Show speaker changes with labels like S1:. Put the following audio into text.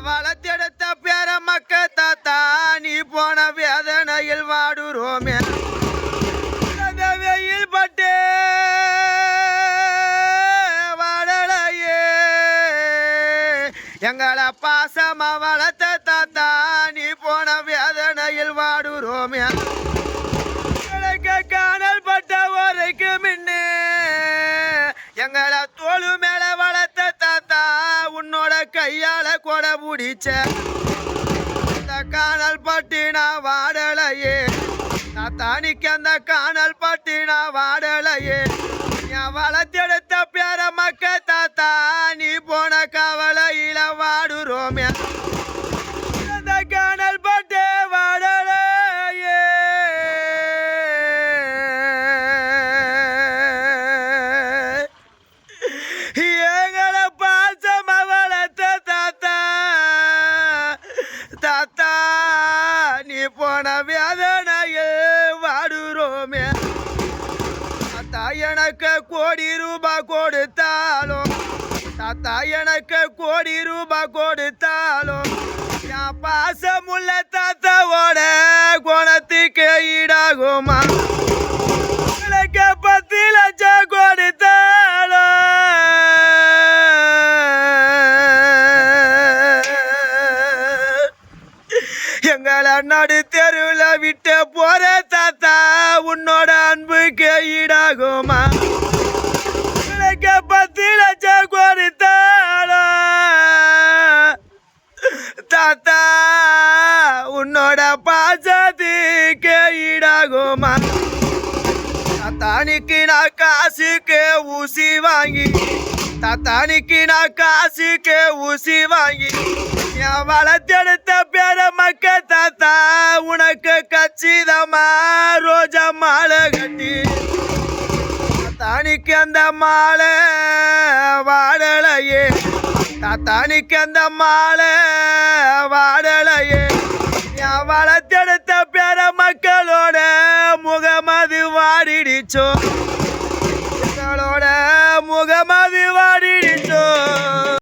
S1: என் வளர்த்தெடுத்த பேர மக்க தாத்தா நீ போன வேதனையில் வாடுறோமே. அந்த வெயில் பட்டு வாடலையே. எங்களை பாசமா வளர்த்த தாத்தா நீ போன வேதனையில் வாடுறோமே. கையால கொடை பிடிச்ச. அந்த காணல் பட்டி நான் வாடலையே. தாத்தானிக்கு அந்த காணல் பட்டினா வாடலையே. என் வளர்த்தெடுத்த பேர மக்க தாத்தா நீ போன வேதனையில் வாடுறோமே. தாத்தா எனக்கு கோடி ரூபாய் கொடுத்தாலும் தாத்தா எனக்கு கோடி ரூபாய் கொடுத்தாலும் என் பாசமுள்ள எங்களை நடு தெருவில் விட்டு போற தாத்தா உன்னோட அன்புக்கு ஈடாகுமா எனக்கு பத்து லட்சம் கொடுத்தாலும் தாத்தா உன்னோட பாசத்துக்கு ஈடாகுமா தாத்தானிக்கு நான் காசுக்கு ஊசி வாங்கி தாத்தானிக்கு நான் காசுக்கு ஊசி வாங்கி வளர்த்தெடுத்த பேர மக்க தாத்தா உனக்கு கச்சிதமா ரோஜா மாலை கட்டி. தாத்தானிக்கு அந்த மாலை வாடலையே. தாத்தானிக்கு அந்த மாலை வாடலையே. என் வளர்த்தெடுத்த பேர மக்களோட முகமது வாடிடுச்சோ. எங்களோட முகமது வா